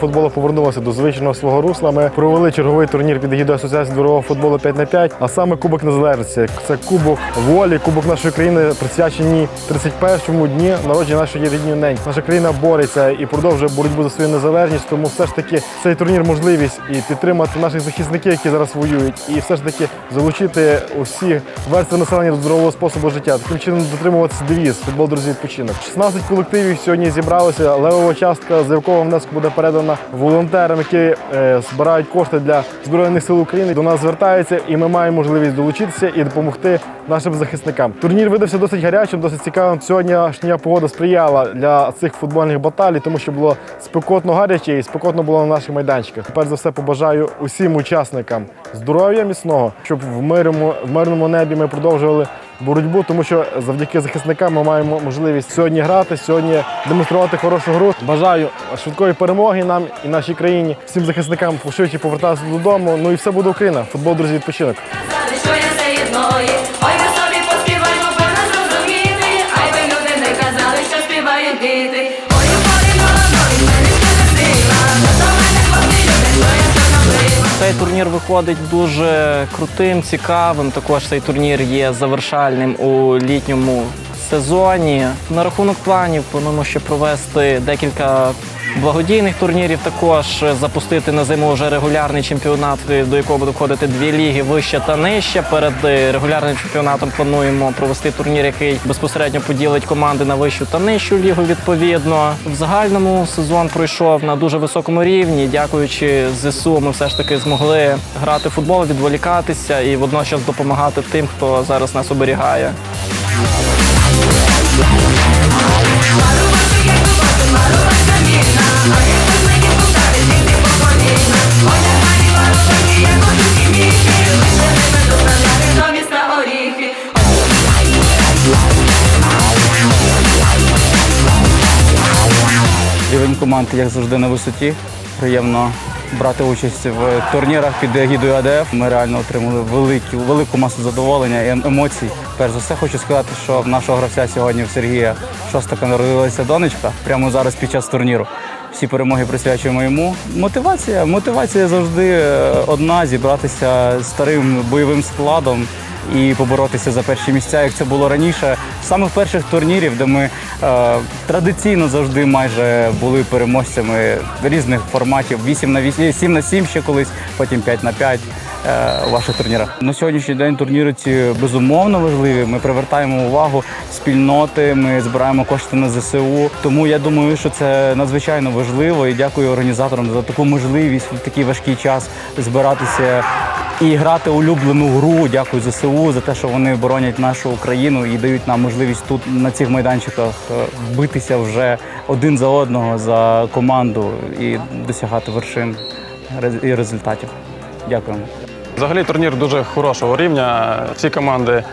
футболу повернулося до звичного свого русла. Ми провели черговий турнір під егідою Асоціації дворового футболу 5 на 5 а саме Кубок Незалежності. Це кубок волі, кубок нашої країни присвячені 31-му дні народження нашої рідної неньки. Наша країна бореться і продовжує боротьбу за свою незалежність. Тому все ж таки цей турнір можливість і підтримати наших захисників, які зараз воюють, і все ж таки залучити усі верстви населення до здорового способу життя. Таким чином дотримуватися девіз футбол, друзі, відпочинок. 16 колективів сьогодні зібралися. Левова частка з якого внеску буде передана волонтерам, які е, збирають кошти для збройних сил України. До нас звертаються, і ми маємо можливість долучитися і допомогти нашим захисникам. Турнір видався досить гарячим, досить цікавим. Сьогоднішня погода сприяла для цих футбольних баталій, тому що було спекотно гаряче і спекотно було на наших майданчиках. Перш за все побажаю усім учасникам здоров'я міцного, щоб в мирному, в мирному небі ми продовжували боротьбу, тому що завдяки захисникам ми маємо можливість сьогодні грати, сьогодні демонструвати хорошу гру. Бажаю швидкої перемоги нам і нашій країні, всім захисникам пошвидше повертатися додому. Ну і все буде Україна. Футбол, друзі, відпочинок. Ой, турнір виходить дуже крутим, цікавим. Також цей турнір є завершальним у літньому сезоні. На рахунок планів плануємо ще провести декілька благодійних турнірів. Також запустити на зиму вже регулярний чемпіонат, до якого буде входити дві ліги вище та нижче. Перед е, регулярним чемпіонатом плануємо провести турнір, який безпосередньо поділить команди на вищу та нижчу лігу. Відповідно, в загальному сезон пройшов на дуже високому рівні. Дякуючи ЗСУ, ми все ж таки змогли грати в футбол, відволікатися і водночас допомагати тим, хто зараз нас оберігає. Рівень команд, як завжди, на висоті. Приємно брати участь в турнірах під егідою АДФ. Ми реально отримали велику, велику масу задоволення і ем- емоцій. Перш за все, хочу сказати, що в нашого гравця сьогодні в Сергія Шостака народилася донечка прямо зараз під час турніру. Всі перемоги присвячуємо йому. Мотивація, мотивація завжди е, одна зібратися старим бойовим складом і поборотися за перші місця, як це було раніше. Саме в перших турнірів, де ми е, традиційно завжди майже були переможцями різних форматів 8 на 8, 7 на 7 ще колись, потім 5 на 5 е, у ваших турнірах. На сьогоднішній день турніри ці безумовно важливі. Ми привертаємо увагу спільноти, ми збираємо кошти на ЗСУ. Тому я думаю, що це надзвичайно важливо і дякую організаторам за таку можливість в такий важкий час збиратися і грати улюблену гру. Дякую ЗСУ за те, що вони боронять нашу Україну і дають нам можливість тут на цих майданчиках е, битися вже один за одного за команду і досягати вершин і результатів. Дякуємо. Взагалі турнір дуже хорошого рівня. Всі команди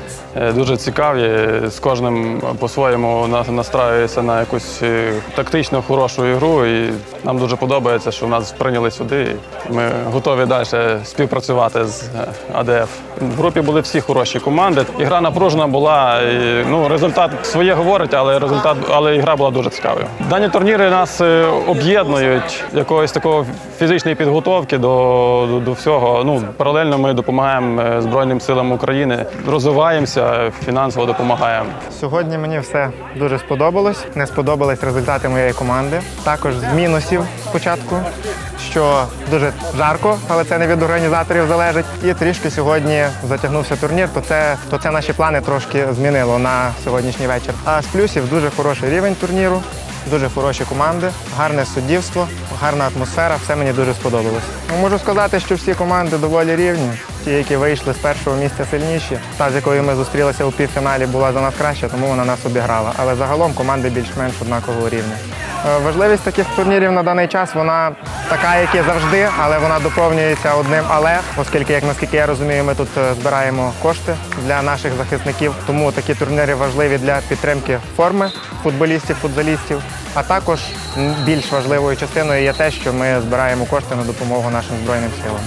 дуже цікаві. З кожним по-своєму на- настраюється на якусь е, тактично хорошу ігру. І нам дуже подобається, що нас прийняли сюди. Ми готові далі співпрацювати з е, АДФ. В групі були всі хороші команди. Ігра напружена була. І, ну, результат своє говорить, але результат, але ігра була дуже цікавою. Дані турніри нас е, об'єднують якоїсь такої фізичної підготовки до, до, до всього. Ну, паралельно ми допомагаємо е, Збройним силам України, розвиваємося, фінансово допомагаємо. Сьогодні мені все дуже сподобалось. Не сподобались результати моєї команди. Також з мінусів спочатку, що дуже жарко, але це не від організаторів залежить. І трішки сьогодні затягнувся турнір, то це, то це наші плани трошки змінило на сьогоднішній вечір. А з плюсів дуже хороший рівень турніру. Дуже хороші команди, гарне суддівство, гарна атмосфера. Все мені дуже сподобалось. Ну, можу сказати, що всі команди доволі рівні. Ті, які вийшли з першого місця сильніші, та з якою ми зустрілися у півфіналі, була за нас краща, тому вона нас обіграла. Але загалом команди більш-менш однакового рівня. Е, Важливість таких турнірів на даний час вона така, як і завжди, але вона доповнюється одним але, оскільки, як наскільки я розумію, ми тут е, збираємо кошти для наших захисників. Тому такі турніри важливі для підтримки форми футболістів, футзалістів. А також більш важливою частиною є те, що ми збираємо кошти на допомогу нашим збройним силам.